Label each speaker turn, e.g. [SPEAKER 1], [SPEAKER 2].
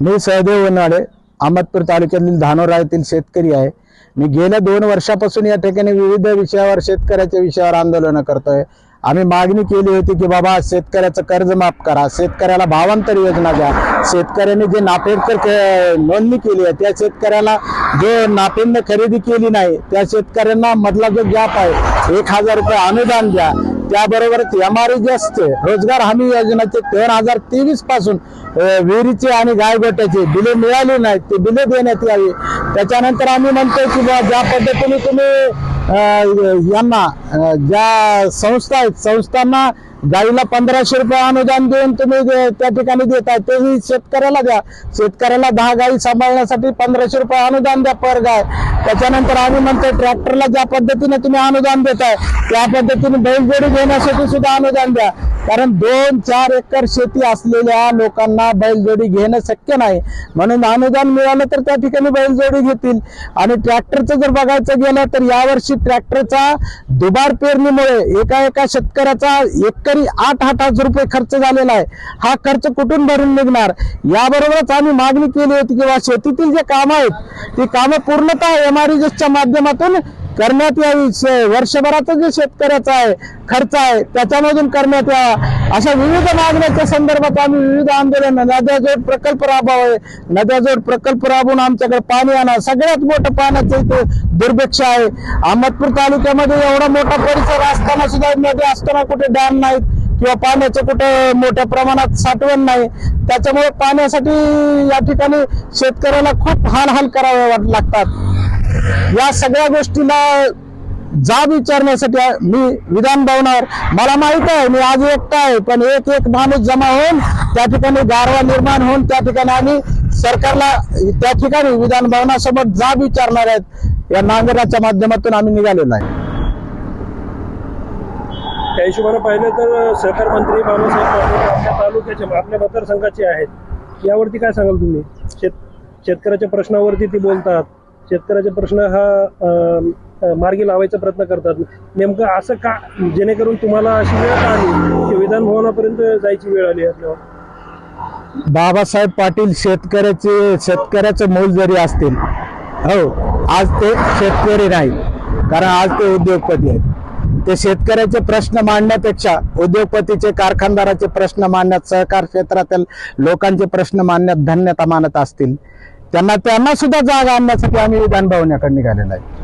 [SPEAKER 1] मी सहदेव वनाडे अहमदपूर तालुक्यातील धानोरा येथील शेतकरी आहे. मी गेल्या दोन वर्षापासून या ठिकाणी विविध विषयावर शेतकऱ्याच्या विषयावर आंदोलन करतोय. आम्ही मागणी केली होती की बाबा शेतकऱ्याचं कर्ज माफ करा शेतकऱ्याला भावांतर योजना द्या. शेतकऱ्यांनी जे नाफेडकर नोंदणी केली आहे त्या शेतकऱ्याला जे नाफेडने खरेदी केली नाही त्या शेतकऱ्यांना मधला जो गॅप आहे एक हजार रुपये अनुदान द्या. त्याबरोबरच एम आर जी असते रोजगार हमी योजनेचे दोन हजार तेवीसपासून विहिरीचे आणि गायगोट्याचे बिले मिळाली नाहीत ते बिले देण्यात यावी. त्याच्यानंतर आम्ही म्हणतो की ज्या पद्धतीने तुम्ही यांना ज्या संस्था आहेत संस्थांना गाईला पंधराशे रुपये अनुदान देऊन तुम्ही त्या ठिकाणी देताय तेही शेतकऱ्याला द्या. शेतकऱ्याला दहा गाई सांभाळण्यासाठी पंधराशे रुपये अनुदान द्या पर गाय. त्याच्यानंतर आम्ही म्हणतोय ट्रॅक्टरला ज्या पद्धतीने तुम्ही अनुदान देताय त्या पद्धतीने बैलजोडी घेण्यासाठी सुद्धा अनुदान द्या. कारण दोन चार एकर शेती असलेल्या लोकांना बैलजोडी घेणं शक्य नाही. म्हणून अनुदान मिळालं तर त्या ठिकाणी बैलजोडी घेतील. आणि ट्रॅक्टरचं जर बघायचं गेलं तर यावर्षी ट्रॅक्टरचा दुबार पेरणीमुळे एका एका शेतकऱ्याचा तरी आठ आठ हजार रुपये खर्च झालेला आहे. हा खर्च कुठून भरून निघणार? याबरोबरच आम्ही मागणी केली होती किंवा शेतीतील जे कामं आहेत ती कामं पूर्णतः एम माध्यमातून करण्यात यावी. श- वर्षभराचा जे शेतकऱ्याचा आहे खर्च आहे त्याच्यामधून करण्यात यावा. अशा विविध मागण्याच्या संदर्भात आम्ही विविध आंदोलन नद्याजोड प्रकल्प राबवावे. नद्याजोड प्रकल्प राबवून आमच्याकडे पाणी आणा. सगळ्यात मोठं पाण्याचं इथे दुर्भिक्ष आहे. अहमदपूर तालुक्यामध्ये एवढा मोठा परिसर असताना सुद्धा नदी असताना कुठे डॅम नाहीत किंवा पाण्याचं कुठं मोठ्या प्रमाणात साठवण नाही. त्याच्यामुळे पाण्यासाठी या ठिकाणी शेतकऱ्याला खूप हाल हाल करावे लागतात. या सगळ्या गोष्टीला जाब विचारण्यासाठी मी विधान भवनावर मला माहीत आहे मी आज एकटा आहे पण एक एक माणूस जमा होऊन त्या ठिकाणी गारवा निर्माण होऊन त्या ठिकाणी आम्ही सरकारला त्या ठिकाणी विधान भवनासोबत जाब विचारणार आहेत. या नांगराच्या माध्यमातून आम्ही निघालेलो आहे.
[SPEAKER 2] त्या हिशोबाने पाहिलं तर सहकार मंत्री बाबासाहेब पाटील आपल्या तालुक्याचे आपल्या मतदारसंघाचे आहेत. यावरती काय सांगाल तुम्ही? शेत शेतकऱ्याच्या प्रश्नावरती ती बोलतात. शेतकऱ्याचे प्रश्न हा मार्गी लावायचा प्रयत्न करतात. नेमकं असं का जेणेकरून तुम्हाला अशी वेळ आली की विधान भवनापर्यंत जायची वेळ आली आपल्यावर?
[SPEAKER 1] बाबासाहेब पाटील शेतकऱ्याचे शेतकऱ्याचं मूल जरी असतील हो आज ते शेतकरी नाही कारण आज ते उद्योगपती आहेत. ते शेतकऱ्याचे प्रश्न मांडण्यापेक्षा उद्योगपतीचे कारखानदाराचे प्रश्न मांडण्यात सहकार क्षेत्रातील लोकांचे प्रश्न मांडण्यात धन्यता मानत असतील. त्यांना त्यांना सुद्धा जागा आणण्यासाठी आम्ही विधान भवनाकडे निघालेलो आहे.